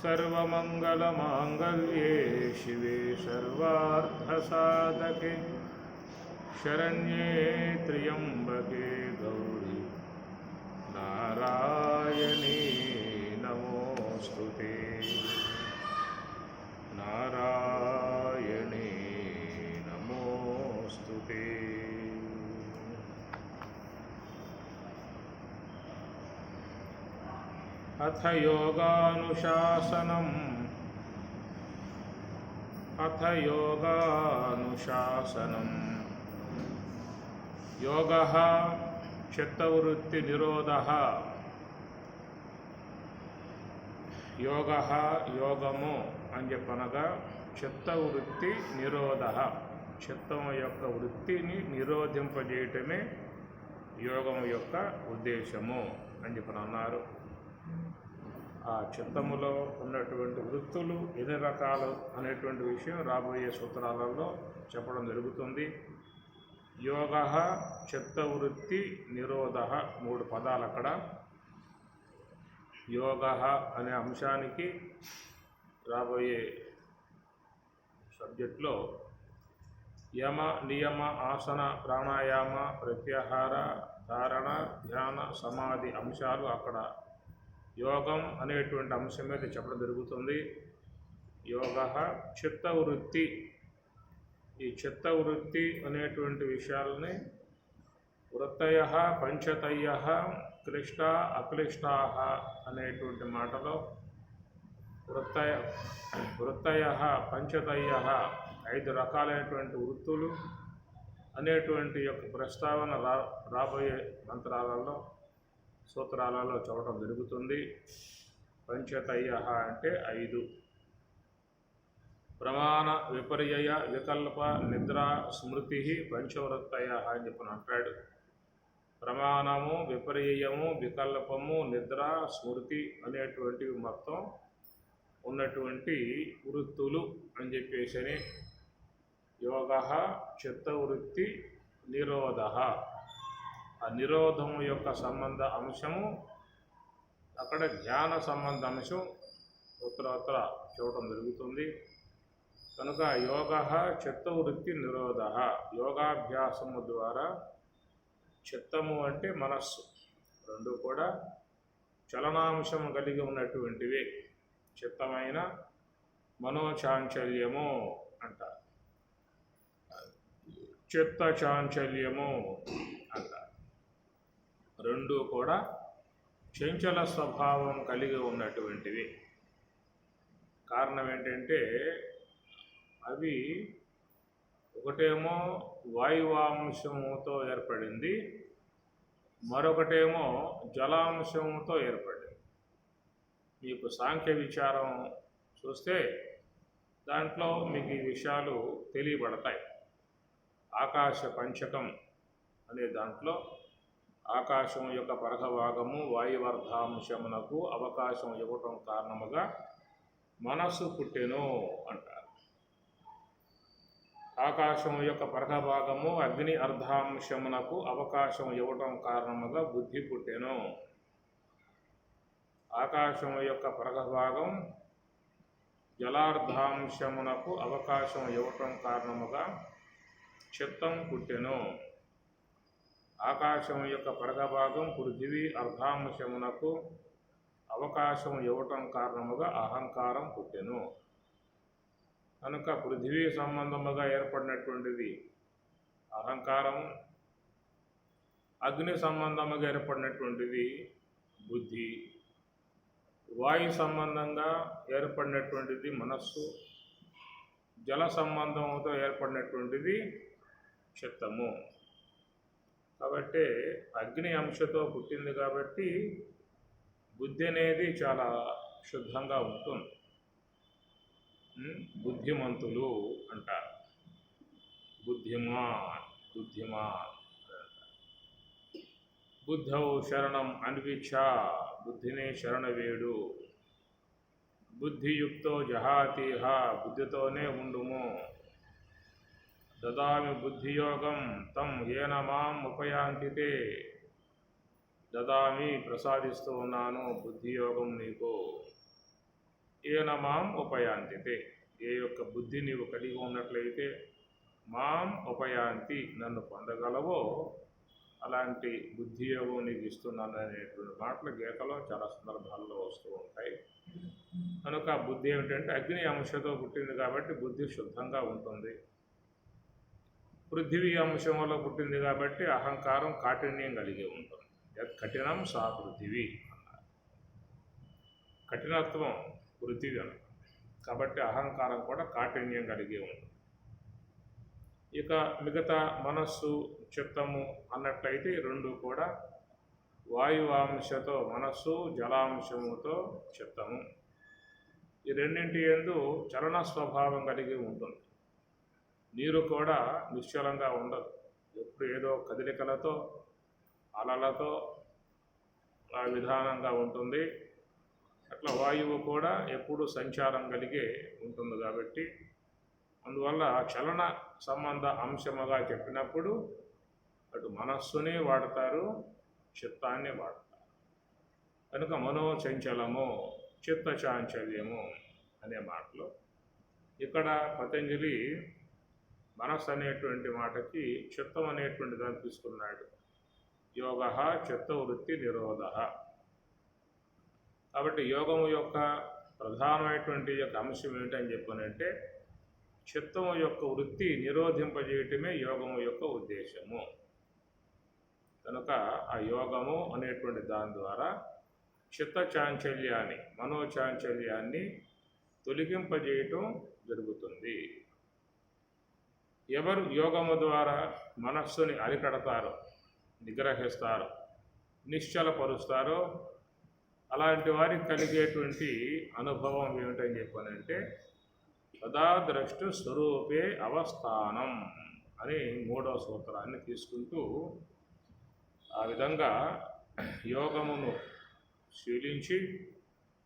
सर्वमङ्गलमाङ्गल्ये शिवे सर्वार्थसाधके शरण्ये त्र्यम्बके गौरी नारायणी नमोऽस्तु ते नारायणी नमोऽस्तु ते अथ योगानुशासनम् अथ योगानुशासनम् योगः चित्तवृत्तिनिरोधः యోగ యోగము అని చెప్పనగా చిత్తవృత్తి నిరోధ చిత్తం యొక్క వృత్తిని నిరోధింపజేయటమే యోగం యొక్క ఉద్దేశము అని చెప్పని అన్నారు ఆ చిత్తములో ఉన్నటువంటి వృత్తులు ఎన్ని రకాలు అనేటువంటి విషయం రాబోయే సూత్రాలలో చెప్పడం జరుగుతుంది. యోగ చిత్తవృత్తి నిరోధ మూడు పదాలు అక్కడ యోగ అనే అంశానికి రాబోయే సబ్జెక్ట్లో యమ నియమ ఆసన ప్రాణాయామ ప్రత్యాహార ధారణ ధ్యాన సమాధి అంశాలు అక్కడ యోగం అనేటువంటి అంశం మీద చెప్పడం జరుగుతుంది. యోగ చిత్తవృత్తి. ఈ చిత్త వృత్తి అనేటువంటి విషయాలని వృత్తయ పంచతయ క్లిష్ట అక్లిష్టా అనేటువంటి మాటలో వృత్తయ వృత్తయ పంచతయ ఐదు రకాలైనటువంటి వృత్తులు అనేటువంటి యొక్క ప్రస్తావన రా రాబోయే మంత్రాలలో సూత్రాలలో చూడటం జరుగుతుంది. పంచతయ అంటే ఐదు. ప్రమాణ విపర్యయ వికల్ప నిద్ర స్మృతి పంచవృత్తయ అని చెప్పి అంటాడు. ప్రమాణము విపర్యయము వికల్పము నిద్ర స్మృతి అనేటువంటివి మొత్తం ఉన్నటువంటి వృత్తులు అని చెప్పేసి యోగ చిత్తవృత్తి నిరోధ. ఆ నిరోధము యొక్క సంబంధ అంశము అక్కడ ధ్యాన సంబంధ అంశం ఉత్తరత్ర చూడటం జరుగుతుంది. కనుక యోగ చిత్తవృత్తి నిరోధ. యోగాభ్యాసము ద్వారా చిత్తము అంటే మనస్సు. రెండు కూడా చలనాంశం కలిగి ఉన్నటువంటివి. చిత్తమైన మనోచాంచల్యము అంటారు. చిత్త చాంచల్యము అంటారు. రెండు కూడా చంచల స్వభావం కలిగి ఉన్నటువంటివి. కారణం ఏంటంటే అవి ఒకటేమో వాయువాంశముతో ఏర్పడింది మరొకటేమో జలాంశముతో ఏర్పడింది. మీకు సాంఖ్య విచారం చూస్తే దాంట్లో మీకు ఈ విషయాలు తెలియబడతాయి. ఆకాశ పంచకం అనే దాంట్లో ఆకాశం యొక్క పరహభాగము వాయువర్ధాంశమునకు అవకాశం ఇవ్వటం కారణముగా మనస్సు పుట్టెను అంటారు. ఆకాశం యొక్క పరహభాగము అగ్ని అర్ధాంశమునకు అవకాశం ఇవ్వటం కారణముగా బుద్ధి పుట్టెను. ఆకాశం యొక్క పరహభాగం జలార్ధాంశమునకు అవకాశం ఇవ్వటం కారణముగా చిత్తం పుట్టెను. ఆకాశం యొక్క పరగభాగం పృథివీ అర్ధాంశమునకు అవకాశం ఇవ్వటం కారణముగా అహంకారం పుట్టెను. కనుక పృథివీ సంబంధముగా ఏర్పడినటువంటిది అహంకారం అగ్ని సంబంధముగా ఏర్పడినటువంటిది బుద్ధి వాయు సంబంధంగా ఏర్పడినటువంటిది మనస్సు జల సంబంధంతో ఏర్పడినటువంటిది చిత్తము. కాబట్టి అగ్ని అంశతో పుట్టింది కాబట్టి బుద్ధి అనేది చాలా శుద్ధంగా ఉంటుంది. బుద్ధిమంతులు అంటారు. బుద్ధిమాన్ బుద్ధిమాన్ బుద్ధౌ శరణం అన్విక్ష బుద్ధిని శరణవేడు. బుద్ధియుక్తో జహాతీహ బుద్ధితోనే ఉండుము. దదామి బుద్ధియోగం తం ఏన మాం ఉపయాంతితే దదామి ప్రసాదిస్తూ ఉన్నాను బుద్ధియోగం నీకు ఏన మాం ఉపయాంతితే ఏ యొక్క బుద్ధి నీవు కలిగి ఉన్నట్లయితే మాం ఉపయాంతి నన్ను పొందగలవో? అలాంటి బుద్ధి యోగం నీకు ఇస్తున్నాను అనేటువంటి మాటలు గీతలో చాలా సందర్భాల్లో వస్తూ ఉంటాయి. కనుక బుద్ధి ఏమిటంటే అగ్ని అంశతో పుట్టింది కాబట్టి బుద్ధి శుద్ధంగా ఉంటుంది. పృథివీ అంశం వల్ల పుట్టింది కాబట్టి అహంకారం కాఠిన్యం కలిగి ఉంటుంది యత్ కఠినం సా పృథివీ అన్నారు. కఠినత్వం పృథివీ అన్నారు. కాబట్టి అహంకారం కూడా కాఠిన్యం కలిగి ఉంటుంది ఇక మిగతా మనస్సు చిత్తము అన్నట్లయితే రెండు కూడా వాయువాంశతో మనస్సు జలాంశముతో చిత్తము. ఈ రెండింటి ఎందు చలన స్వభావం కలిగి ఉంటుంది. నీరు కూడా నిశ్చలంగా ఉండదు. ఎప్పుడు ఏదో కదలికలతో అలలతో ఆ విధానంగా ఉంటుంది. అట్లా వాయువు కూడా ఎప్పుడు సంచారం కలిగే ఉంటుంది కాబట్టి అందువల్ల చలన సంబంధ అంశముగా చెప్పినప్పుడు అటు మనస్సుని వాడతారు చిత్తాన్ని వాడతారు. కనుక మనోచంచలము చిత్తచాంచల్యము అనే మాటలు ఇక్కడ పతంజలి మనస్సు అనేటువంటి మాటకి చిత్తం అనేటువంటి దాన్ని తీసుకున్నాడు. యోగ చిత్తవృత్తి నిరోధ. కాబట్టి యోగము యొక్క ప్రధానమైనటువంటి యొక్క అంశం ఏంటని చెప్పనంటే చిత్తము యొక్క వృత్తి నిరోధింపజేయటమే యోగము యొక్క ఉద్దేశము. కనుక ఆ యోగము అనేటువంటి దాని ద్వారా చిత్త చాంచల్యాన్ని మనోచాంచల్యాన్ని తొలగింపజేయటం జరుగుతుంది. ఎవరు యోగము ద్వారా మనస్సుని అరికడతారో నిగ్రహిస్తారో నిశ్చలపరుస్తారో అలాంటి వారికి కలిగేటువంటి అనుభవం ఏమిటని చెప్పానంటే సదాద్రష్టు స్వరూపే అవస్థానం అని మూడవ సూత్రాన్ని తీసుకుంటూ ఆ విధంగా యోగమును శీలించి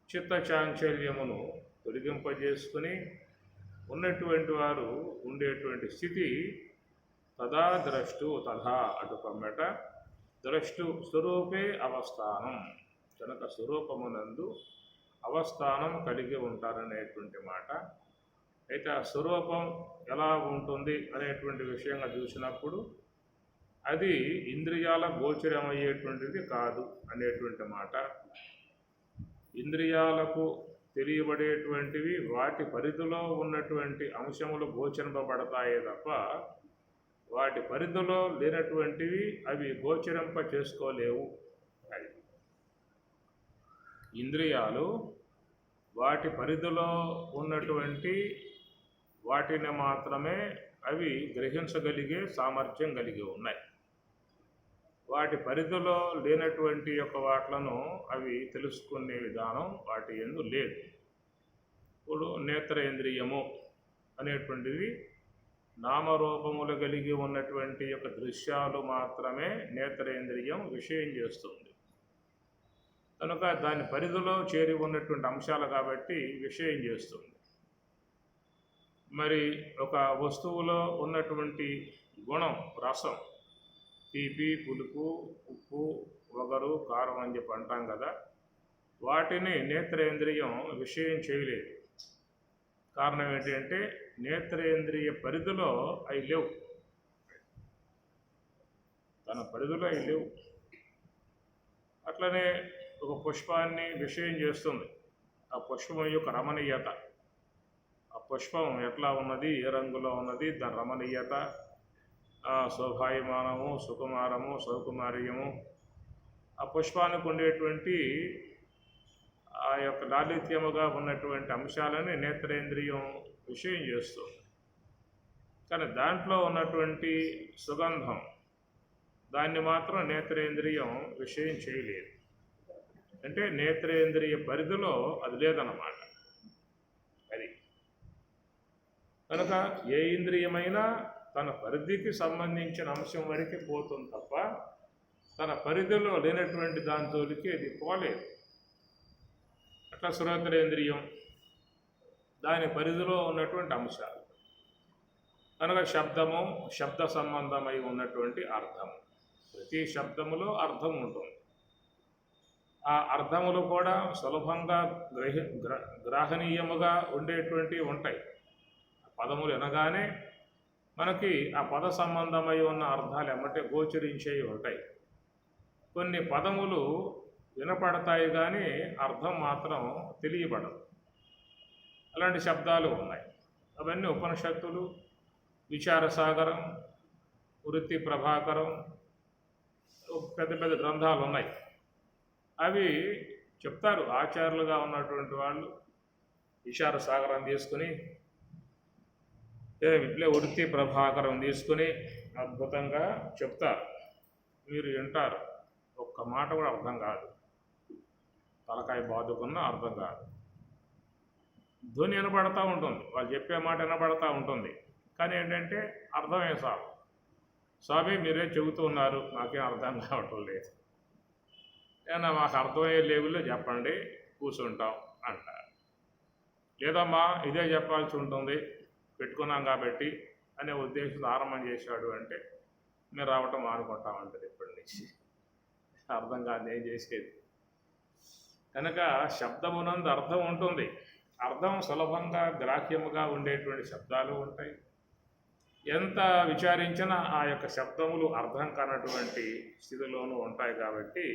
చిత్త చాంచల్యమును తొలగింపజేసుకుని ఉన్నటువంటి వారు ఉండేటువంటి స్థితి తదా ద్రష్టు తథా అటు పమ్మెట ద్రష్టు స్వరూపే అవస్థానం. కనుక స్వరూపమునందు అవస్థానం కలిగి ఉంటారనేటువంటి మాట. అయితే ఆ స్వరూపం ఎలా ఉంటుంది అనేటువంటి విషయంగా చూసినప్పుడు అది ఇంద్రియాల గోచరమయ్యేటువంటిది కాదు అనేటువంటి మాట. ఇంద్రియాలకు తెలియబడేటువంటివి వాటి పరిధిలో ఉన్నటువంటి అంశములు గోచరింపబడతాయే తప్ప వాటి పరిధిలో లేనటువంటివి అవి గోచరింప చేసుకోలేవు అది ఇంద్రియాలు వాటి పరిధిలో ఉన్నటువంటి వాటిని మాత్రమే అవి గ్రహించగలిగే సామర్థ్యం కలిగి ఉన్నాయి. వాటి పరిధిలో లేనటువంటి యొక్క వాట్లను అవి తెలుసుకునే విధానం వాటి ఎందు లేదు. ఇప్పుడు నేత్రేంద్రియము అనేటువంటిది నామరూపములు కలిగి ఉన్నటువంటి యొక్క దృశ్యాలు మాత్రమే నేత్రేంద్రియం విషయం చేస్తుంది. కనుక దాని పరిధిలో చేరి ఉన్నటువంటి అంశాలు కాబట్టి విషయం చేస్తుంది. మరి ఒక వస్తువులో ఉన్నటువంటి గుణం రసం తీపి పులుపు ఉప్పు వగరు కారం అని చెప్పి అంటాం కదా వాటిని నేత్రేంద్రియం విషయం చేయలేదు. కారణం ఏంటి అంటే నేత్రేంద్రియ పరిధిలో అవి లేవు. తన పరిధిలో అవి లేవు. అట్లనే ఒక పుష్పాన్ని విషయం చేస్తుంది. ఆ పుష్పం యొక్క రమణీయత. ఆ పుష్పం ఎట్లా ఉన్నది? ఏ రంగులో ఉన్నది? దాని రమణీయత. శోభాయమానము సుకుమారము సౌకుమార్యము. ఆ పుష్పానికి ఉండేటువంటి ఆ యొక్క లాలిత్యముగా ఉన్నటువంటి అంశాలని నేత్రేంద్రియం విషయం చేస్తుంది కానీ దాంట్లో ఉన్నటువంటి సుగంధం దాన్ని మాత్రం నేత్రేంద్రియం విషయం చేయలేదు. అంటే నేత్రేంద్రియ పరిధిలో అది లేదన్నమాట. అది. కనుక ఏ ఇంద్రియమైనా తన పరిధికి సంబంధించిన అంశం వరకే పోతుంది తప్ప తన పరిధిలో లేనటువంటి దాంతోలికి అది పోలేదు. అట్లా శ్రోత్రేంద్రియం దాని పరిధిలో ఉన్నటువంటి అంశాలు. కనుక శబ్దము శబ్ద సంబంధమై ఉన్నటువంటి అర్థం ప్రతి శబ్దములో అర్థం ఉంటుంది. ఆ అర్థములు కూడా సులభంగా గ్రహి గ్రహ గ్రాహనీయముగా ఉండేటువంటివి ఉంటాయి. పదములు వినగానే మనకి ఆ పద సంబంధమై ఉన్న అర్థాలు ఎమ్మటే గోచరించేవి ఉంటాయి. కొన్ని పదములు వినపడతాయి కానీ అర్థం మాత్రం తెలియబడదు అలాంటి శబ్దాలు ఉన్నాయి. అవన్నీ ఉపనిషత్తులు విచారసాగరం వృత్తి ప్రభాకరం పెద్ద పెద్ద గ్రంథాలు ఉన్నాయి. అవి చెప్తారు ఆచార్యులుగా ఉన్నటువంటి వాళ్ళు. విచారసాగరం తీసుకుని ఇట్లే వృత్తి ప్రభాకరం తీసుకుని అద్భుతంగా చెప్తారు. మీరు వింటారు. ఒక్క మాట కూడా అర్థం కాదు. తలకాయ బాదుకున్న అర్థం కాదు. ధ్వని వినపడతా ఉంటుంది. వాళ్ళు చెప్పే మాట వినపడతా ఉంటుంది. కానీ ఏంటంటే అర్థమే సార్ స్వామి మీరే చెబుతూ ఉన్నారు. నాకేం అర్థం కావటం లేదు. ఏమన్నా మాకు అర్థమయ్యే లేవుల్లో చెప్పండి. కూర్చుంటాం అంటారు. లేదమ్మా ఇదే చెప్పాల్సి ఉంటుంది. పెట్టుకున్నాం కాబట్టి అనే ఉద్దేశంతో ఆరంభం చేశాడు అంటే మేము రావటం మానుకుంటామంటారు ఇప్పటి నుంచి. అర్థం కాదు ఏం చేసేది. కనుక శబ్దమునందు అర్థం ఉంటుంది. అర్థం సులభంగా గ్రాహ్యముగా ఉండేటువంటి శబ్దాలు ఉంటాయి. ఎంత విచారించినా ఆ యొక్క శబ్దములు అర్థం కానటువంటి స్థితిలోనూ ఉంటాయి కాబట్టి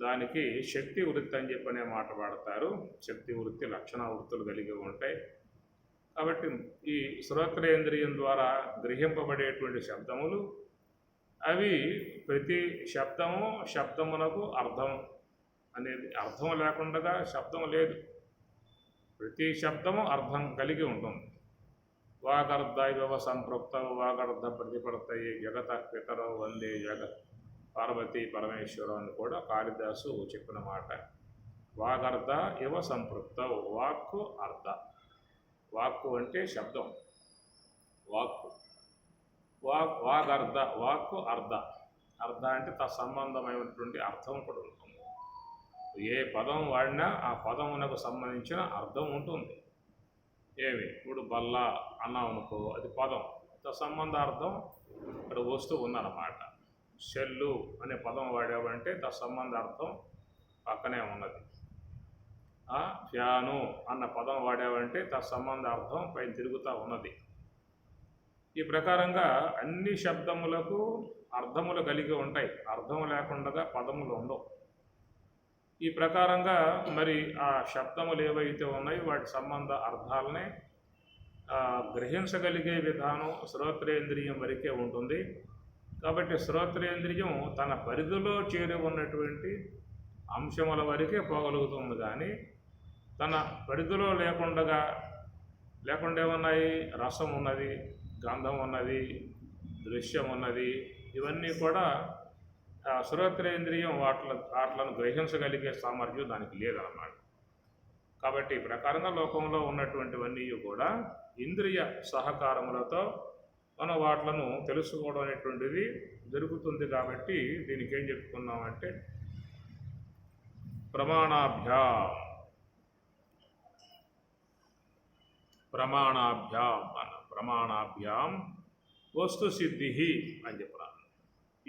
దానికి శక్తి వృత్తి అని చెప్పనే మాట వాడతారు శక్తి వృత్తి లక్షణ వృత్తులు కలిగి ఉంటాయి. కాబట్టి ఈ శ్రోత్రేంద్రియం ద్వారా గ్రహింపబడేటువంటి శబ్దములు అవి ప్రతి శబ్దము శబ్దమునకు అర్థం అనేది అర్థం లేకుండా శబ్దం లేదు. ప్రతి శబ్దము అర్థం కలిగి ఉంటుంది. వాగర్ధ ఇవ సంపృక్త వాగర్ధ ప్రతిపడతాయి జగత పితరో వందే జగత్ పార్వతీ పరమేశ్వరం అని కూడా కాళిదాసు చెప్పిన మాట. వాగర్ధ ఇవ సంపృక్త వాక్కు అర్థ. వాక్కు అంటే శబ్దం. వాక్కు. వాక్ వాగర్ధ వాక్కు అర్ధ. అర్ధ అంటే తత్సంబంధమైనటువంటి అర్థం కూడా ఉంటుంది. ఏ పదం వాడినా ఆ పదమునకు సంబంధించిన అర్థం ఉంటుంది. ఏమి? ఇప్పుడు బల్ల అన్నాం అనుకో అది పదం. తత్సంబంధ అర్థం ఇక్కడ వస్తువు ఉందన్నమాట. షెల్లు అనే పదం వాడావంటే తత్సంబంధ అర్థం పక్కనే ఉన్నది. ఫ్యాను అన్న పదం వాడావంటే తత్సంబంధ అర్థం పైన తిరుగుతూ ఉన్నది. ఈ ప్రకారంగా అన్ని శబ్దములకు అర్థములు కలిగి ఉంటాయి. అర్థం లేకుండా పదములు ఉండవు. ఈ ప్రకారంగా మరి ఆ శబ్దములు ఏవైతే ఉన్నాయో వాటి సంబంధ అర్థాలనే గ్రహించగలిగే విధానం శ్రోత్రేంద్రియం వరకే ఉంటుంది. కాబట్టి శ్రోత్రేంద్రియం తన పరిధిలో చేరి ఉన్నటువంటి అంశముల వరకే పోగలుగుతుంది. కానీ తన పరిధిలో లేకుండా లేకుండా ఏమన్నాయి రసం ఉన్నది గంధం ఉన్నది దృశ్యం ఉన్నది ఇవన్నీ కూడా ఆ, శ్రోత్రేంద్రియం వాట్ల వాట్లను గ్రహించగలిగే సామర్థ్యం దానికి లేదన్నమాట. కాబట్టి ఈ ప్రకారంగా లోకంలో ఉన్నటువంటివన్నీ కూడా ఇంద్రియ సహకారములతో మనం వాట్లను తెలుసుకోవడం అనేటువంటిది జరుగుతుంది కాబట్టి దీనికి ఏం చెప్పుకున్నామంటే ప్రమాణాభ్యా. ప్రమాణాభ్యాం అన్న ప్రమాణాభ్యాం వస్తు సిద్ధి అని చెప్పాను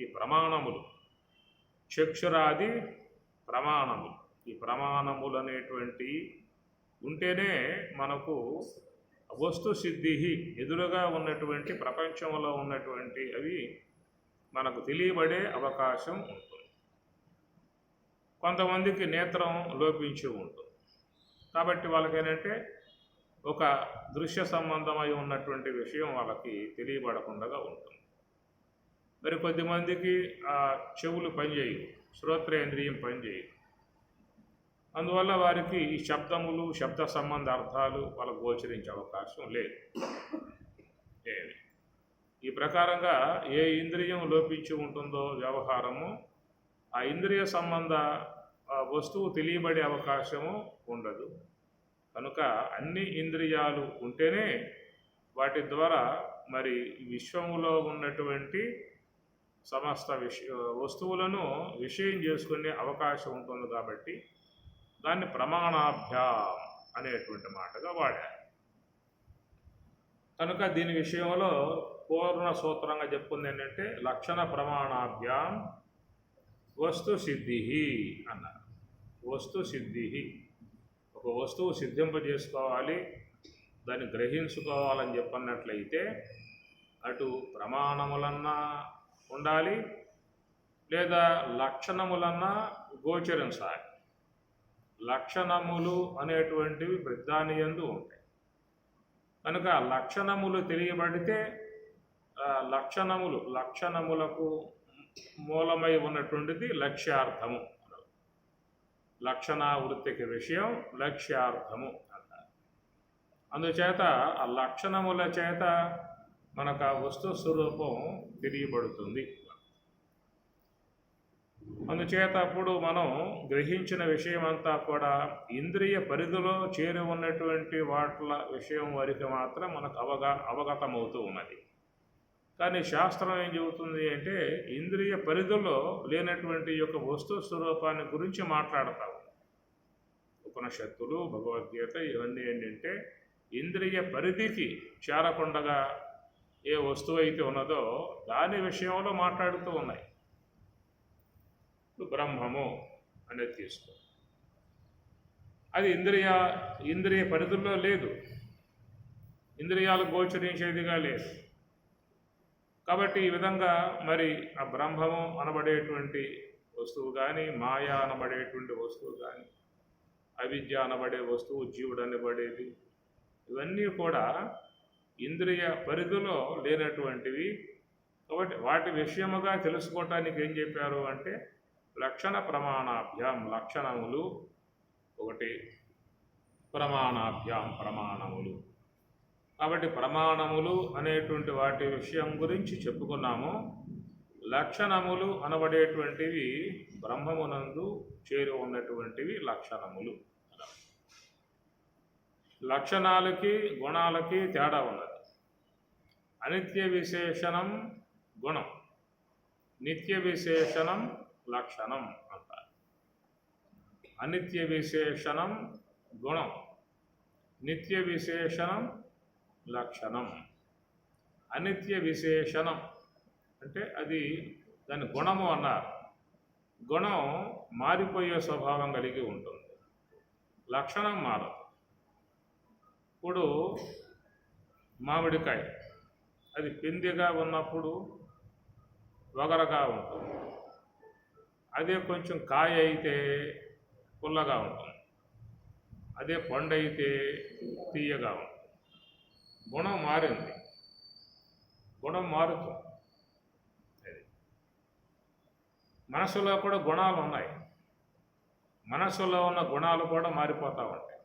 ఈ ప్రమాణములు చక్షురాది ప్రమాణములు. ఈ ప్రమాణములు అనేటువంటి ఉంటేనే మనకు వస్తు సిద్ధి ఎదురుగా ఉన్నటువంటి ప్రపంచంలో ఉన్నటువంటి అవి మనకు తెలియబడే అవకాశం ఉంటుంది. కొంతమందికి నేత్రం లోపించి ఉంటుంది. కాబట్టి వాళ్ళకి ఏంటంటే ఒక దృశ్య సంబంధమై ఉన్నటువంటి విషయం వాళ్ళకి తెలియబడకుండా ఉంటుంది. మరి కొద్దిమందికి ఆ చెవులు పనిచేయవు శ్రోత్రేంద్రియం పనిచేయదు. అందువల్ల వారికి ఈ శబ్దములు శబ్ద సంబంధ అర్థాలు వాళ్ళకు గోచరించే అవకాశం లేదు. ఏమి ఈ ప్రకారంగా ఏ ఇంద్రియం లోపించి ఉంటుందో వ్యవహారము ఆ ఇంద్రియ సంబంధ వస్తువు తెలియబడే అవకాశము ఉండదు. కనుక అన్ని ఇంద్రియాలు ఉంటేనే వాటి ద్వారా మరి విశ్వములో ఉన్నటువంటి సమస్త విష వస్తువులను విషయం చేసుకునే అవకాశం ఉంటుంది కాబట్టి దాన్ని ప్రమాణాభ్యాం అనేటువంటి మాటగా వాడారు. కనుక దీని విషయంలో పూర్ణ సూత్రంగా చెప్పుకుంది ఏంటంటే లక్షణ ప్రమాణాభ్యాం వస్తు సిద్ధి అన్నారు. వస్తు సిద్ధి ఒక వస్తువు సిద్ధింపజేసుకోవాలి దాన్ని గ్రహించుకోవాలని చెప్పన్నట్లయితే అటు ప్రమాణములన్నా ఉండాలి లేదా లక్షణములన్నా గోచరించాలి లక్షణములు అనేటువంటివి ప్రధాని ఎందు ఉంటాయి. కనుక లక్షణములు తెలియబడితే లక్షణములు లక్షణములకు మూలమై ఉన్నటువంటిది లక్ష్యార్థము. లక్షణావృత్తికి విషయం లక్ష్యార్థము అంటారు. అందుచేత ఆ లక్షణముల చేత మనకు ఆ వస్తు స్వరూపం తెలియబడుతుంది. అందుచేత అప్పుడు మనం గ్రహించిన విషయం అంతా కూడా ఇంద్రియ పరిధిలో చేరి ఉన్నటువంటి వాట్ల విషయం వరకు మాత్రం మనకు అవగా అవగతమవుతూ ఉన్నది. కానీ శాస్త్రం ఏం చెబుతుంది అంటే ఇంద్రియ పరిధిలో లేనటువంటి యొక్క వస్తు స్వరూపాన్ని గురించి మాట్లాడతాము ఉపనిషత్తులు భగవద్గీత ఇవన్నీ ఏంటంటే ఇంద్రియ పరిధికి చేరకుండగా ఏ వస్తువు అయితే ఉన్నదో దాని విషయంలో మాట్లాడుతూ ఉన్నాయి. బ్రహ్మము అనేది తీసుకో. అది ఇంద్రియ ఇంద్రియ పరిధుల్లో లేదు. ఇంద్రియాలు గోచరించేదిగా లేదు. కాబట్టి ఈ విధంగా మరి ఆ బ్రహ్మము అనబడేటువంటి వస్తువు కానీ మాయా అనబడేటువంటి వస్తువు కానీ అవిద్య అనబడే వస్తువు జీవుడు అనబడేది ఇవన్నీ కూడా ఇంద్రియ పరిధిలో లేనటువంటివి. కాబట్టి వాటి విషయముగా తెలుసుకోవటానికి ఏం చెప్పారు అంటే లక్షణ ప్రమాణాభ్యాం లక్షణములు ఒకటి. ప్రమాణాభ్యాం ప్రమాణములు. కాబట్టి ప్రమాణములు అనేటువంటి వాటి విషయం గురించి చెప్పుకున్నాము. లక్షణములు అనబడేటువంటివి బ్రహ్మమునందు చేరి ఉన్నటువంటివి లక్షణములు. లక్షణాలకి గుణాలకి తేడా ఉన్నది. అనిత్య విశేషణం గుణం. నిత్య విశేషణం లక్షణం అంటారు. అనిత్య విశేషణం గుణం. నిత్య విశేషణం లక్షణం. అనిత్య విశేషణం. అంటే అది దాని గుణము అన్నారు. గుణం మారిపోయే స్వభావం కలిగి ఉంటుంది. లక్షణం మారదు. ఇప్పుడు మామిడికాయ. అది పిందిగా ఉన్నప్పుడు వగరగా ఉంటుంది. అదే కొంచెం కాయ అయితే పుల్లగా ఉంటుంది. అదే పండు అయితే తీయగా ఉంటుంది. గుణం మారింది. గుణం మారుతుంది అది. మనసులో కూడా గుణాలు ఉన్నాయి. మనసులో ఉన్న గుణాలు కూడా మారిపోతూ ఉంటాయి.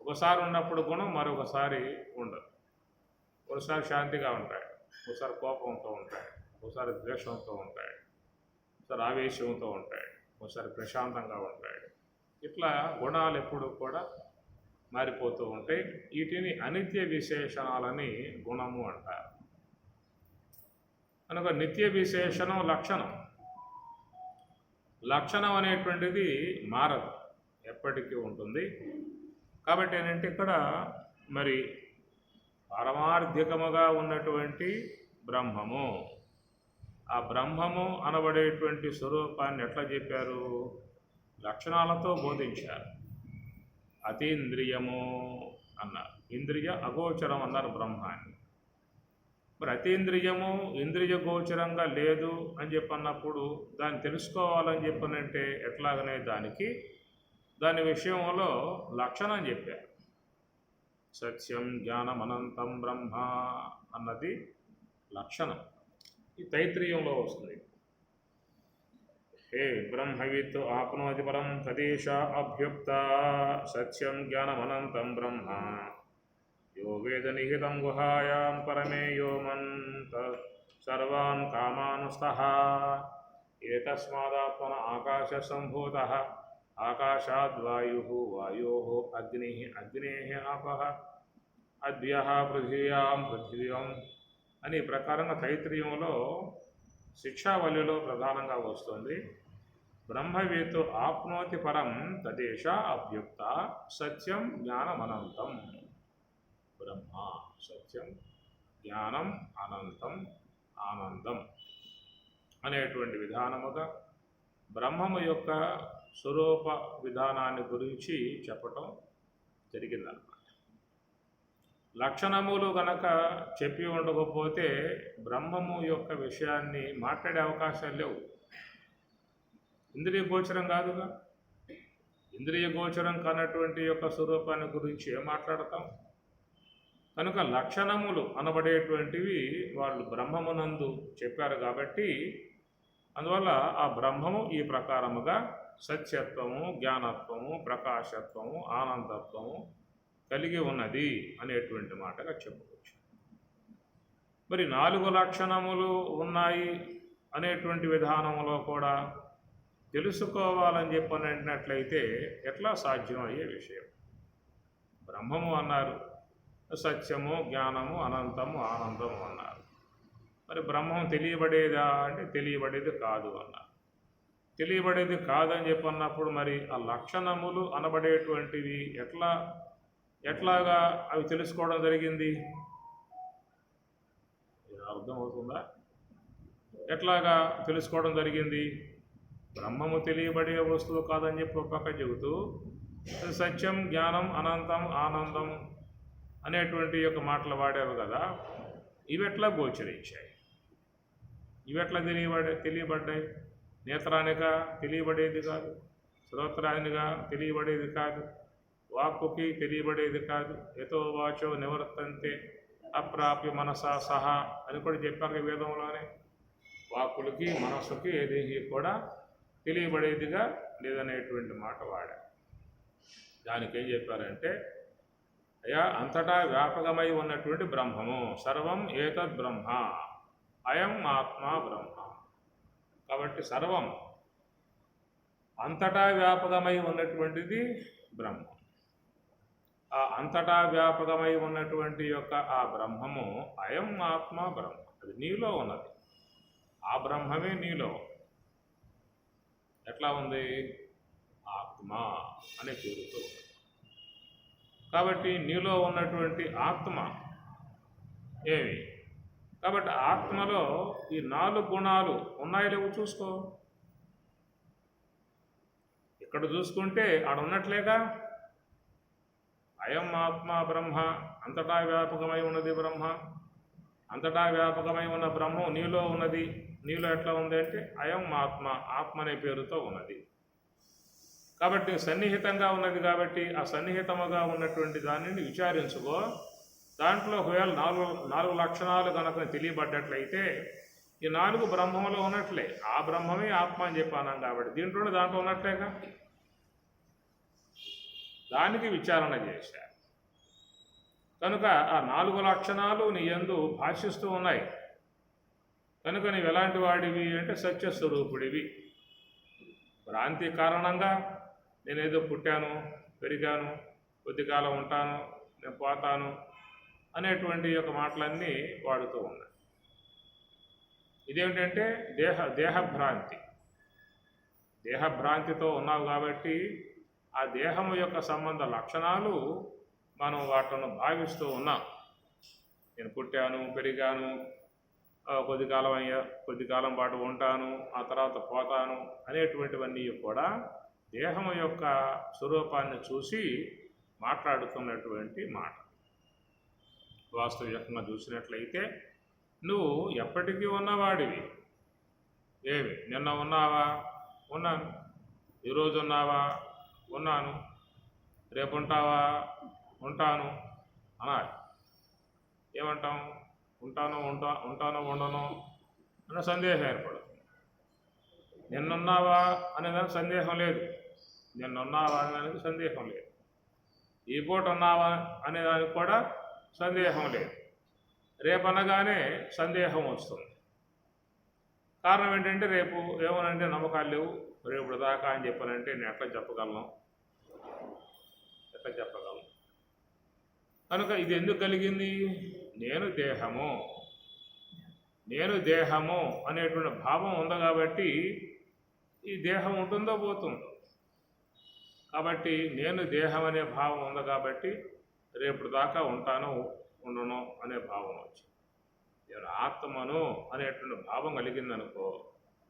ఒకసారి ఉన్నప్పుడు గుణం మరొకసారి ఉండదు. ఒకసారి శాంతిగా ఉంటాయి. ఒకసారి కోపంతో ఉంటాయి. ఒకసారి ద్వేషంతో ఉంటాయి. ఒకసారి ఆవేశంతో ఉంటాయి. ఒకసారి ప్రశాంతంగా ఉంటాయి. ఇట్లా గుణాలు ఎప్పుడు కూడా మారిపోతూ ఉంటాయి వీటిని అనిత్య విశేషణాలని గుణము అంటారు. కనుక నిత్య విశేషణం లక్షణం. లక్షణం అనేటువంటిది మారదు. ఎప్పటికీ ఉంటుంది. కాబట్టి ఏంటంటే ఇక్కడ మరి పారమార్థికముగా ఉన్నటువంటి బ్రహ్మము. ఆ బ్రహ్మము అనబడేటువంటి స్వరూపాన్ని ఎట్లా చెప్పారు? లక్షణాలతో బోధించారు. అతీంద్రియము అన్నారు. ఇంద్రియ అగోచరం అన్నారు బ్రహ్మాన్ని మరి అతీంద్రియము ఇంద్రియ గోచరంగా లేదు అని చెప్పన్నప్పుడు దాన్ని తెలుసుకోవాలని చెప్పనంటే ఎట్లాగనే దానికి దాని విషయంలో లక్షణం చెప్పారు సత్యం జ్ఞానం అనంతం బ్రహ్మ అన్నది లక్షణం. ఈ తైత్రీయంలో వస్తుంది. హే బ్రహ్మవిత్ ఆప్నోతి పరం తదేశ అభ్యుక్త సత్యం జ్ఞానమనంతం బ్రహ్మ యో వేద నిహితం గుహాయాం పరమే యో మంత సర్వాన్ కామానుస్తః ఏతస్మాదాత్మన ఆకాశ సంభూత ఆకాశాద్వాయు వాయో అగ్ని అగ్నే ఆప అద్య పృథివ్యాం పృథివ్యం అని ప్రకారంగా తైత్రీయంలో శిక్షావళిలో ప్రధానంగా వస్తుంది. బ్రహ్మవేత్తు ఆప్నోతి పరం తదేశ అభ్యుక్త సత్యం జ్ఞానమనంతం. బ్రహ్మ సత్యం జ్ఞానం అనంతం ఆనందం అనేటువంటి విధానముగా బ్రహ్మము యొక్క స్వరూప విధానాన్ని గురించి చెప్పటం జరిగిందన్నమాట. లక్షణములు గనక చెప్పి ఉండకపోతే బ్రహ్మము యొక్క విషయాన్ని మాట్లాడే అవకాశాలు లేవు. ఇంద్రియ గోచరం కాదుగా? ఇంద్రియ గోచరం కానటువంటి యొక్క స్వరూపాన్ని గురించి ఏం మాట్లాడతాం? కనుక లక్షణములు అనబడేటువంటివి వాళ్ళు బ్రహ్మమునందు చెప్పారు కాబట్టి అందువల్ల ఆ బ్రహ్మము ఈ ప్రకారముగా సత్యత్వము జ్ఞానత్వము ప్రకాశత్వము ఆనందత్వము కలిగి ఉన్నది అనేటువంటి మాటగా చెప్పుకోవచ్చు. మరి నాలుగు లక్షణములు ఉన్నాయి అనేటువంటి విధానంలో కూడా తెలుసుకోవాలని చెప్పనట్లయితే ఎట్లా సాధ్యం అయ్యే విషయం? బ్రహ్మము అన్నారు సత్యము జ్ఞానము అనంతము ఆనందము అన్నారు. మరి బ్రహ్మం తెలియబడేదా అంటే తెలియబడేది కాదు అన్నారు. తెలియబడేది కాదని చెప్పన్నప్పుడు మరి ఆ లక్షణములు అనబడేటువంటివి ఎట్లా ఎట్లాగా అవి తెలుసుకోవడం జరిగింది? అర్థమవుతుందా? ఎట్లాగా తెలుసుకోవడం జరిగింది? బ్రహ్మము తెలియబడే వస్తువు కాదని చెప్పి ఒక పక్క చెబుతూ సత్యం జ్ఞానం అనంతం ఆనందం అనేటువంటి యొక్క మాటలు వాడారు కదా. ఇవెట్లా గోచరించాయి? ఇవెట్లా తెలియబడే తెలియబడ్డాయి? నేత్రానిగా తెలియబడేది కాదు. శ్రోత్రానిగా తెలియబడేది కాదు. వాక్కుకి తెలియబడేది కాదు. ఎతో వాచో నివర్తంతే అప్రాప్య మనసా సహా అని కూడా చెప్పారు ఈ వేదంలోనే. వాక్కులకి మనస్సుకి ఏది కూడా తెలియబడేదిగా లేదనేటువంటి మాట వాడా. దానికి ఏం చెప్పారంటే అయ్యా అంతటా వ్యాపకమై ఉన్నటువంటి బ్రహ్మము సర్వం ఏతద్ బ్రహ్మ అయం ఆత్మ బ్రహ్మ. కాబట్టి సర్వం అంతటా వ్యాపకమై ఉన్నటువంటిది బ్రహ్మ. ఆ అంతటా వ్యాపకమై ఉన్నటువంటి యొక్క ఆ బ్రహ్మము అయం ఆత్మ బ్రహ్మ. అది నీలో ఉన్నది. ఆ బ్రహ్మమే నీలో. ఎట్లా ఉంది? ఆత్మ అనే పేరుతో. కాబట్టి నీలో ఉన్నటువంటి ఆత్మ ఏమి? కాబట్టి ఆత్మలో ఈ నాలుగు గుణాలు ఉన్నాయో లేవు చూసుకో. ఇక్కడ చూసుకుంటే ఆడ ఉన్నట్లేగా? అయం ఆత్మ బ్రహ్మ అంతటా వ్యాపకమై ఉన్నది బ్రహ్మ. అంతటా వ్యాపకమై ఉన్న బ్రహ్మం నీలో ఉన్నది. నీలో ఎట్లా ఉంది అంటే అయం ఆత్మ ఆత్మ అనే పేరుతో ఉన్నది. కాబట్టి సన్నిహితంగా ఉన్నది కాబట్టి ఆ సన్నిహితముగా ఉన్నటువంటి దానిని విచారించుకో. దాంట్లో ఒకవేళ నాలుగు నాలుగు లక్షణాలు కనుక తెలియబడ్డట్లయితే ఈ నాలుగు బ్రహ్మంలో ఉన్నట్లే. ఆ బ్రహ్మమే ఆత్మ అని చెప్పాను కాబట్టి దీంట్లో దాంట్లో ఉన్నట్లేగా? దానికి విచారణ చేశారు కనుక ఆ నాలుగు లక్షణాలు నీ ఎందు భాషిస్తూ ఉన్నాయి. కనుక నీవు ఎలాంటి వాడివి అంటే సత్యస్వరూపుడివి భ్రాంతి కారణంగా నేనేదో పుట్టాను పెరిగాను కొద్దికాలం ఉంటాను నేను పోతాను అనేటువంటి యొక్క మాటలన్నీ వాడుతూ ఉన్నాయి. ఇదేమిటంటే దేహ దేహభ్రాంతి. దేహభ్రాంతితో ఉన్నావు కాబట్టి ఆ దేహము యొక్క సంబంధ లక్షణాలు మనం వాటిని భావిస్తూ ఉన్నాం. నేను పుట్టాను పెరిగాను కొద్ది కాలం అయ్యా కొద్ది కాలం పాటు ఉంటాను ఆ తర్వాత పోతాను అనేటువంటివన్నీ కూడా దేహం యొక్క స్వరూపాన్ని చూసి మాట్లాడుతున్నటువంటి మాట. వాస్తవికంగా చూసినట్లయితే నువ్వు ఎప్పటికీ ఉన్నవాడివి. ఏమి? నిన్న ఉన్నావా? ఉన్నాను. ఈరోజు ఉన్నావా? ఉన్నాను. రేపు ఉంటావా? ఉంటాను అనాలి ఏమంటాం? ఉంటాను ఉంటా ఉంటాను ఉండను అన్న సందేహం ఏర్పడుతుంది. నిన్నున్నావా అనేదానికి సందేహం లేదు. నిన్నున్నావా అనేదానికి సందేహం లేదు. ఈ పూట ఉన్నావా అనేదానికి కూడా సందేహం లేదు. రేపు అనగానే సందేహం వస్తుంది. కారణం ఏంటంటే రేపు ఏమనంటే నమ్మకాలు లేవు. రేపు దాకా అని చెప్పానంటే నేను ఎట్లా చెప్పగలను? ఎట్లా చెప్పగలను? కనుక ఇది ఎందుకు కలిగింది? నేను దేహము. నేను దేహము అనేటువంటి భావం ఉంది కాబట్టి ఈ దేహం ఉంటుందో పోతుందో. కాబట్టి నేను దేహం అనే భావం ఉంది కాబట్టి రేపు దాకా ఉంటాను ఉండను అనే భావం వచ్చింది. నేను ఆత్మను అనేటువంటి భావం కలిగిందనుకో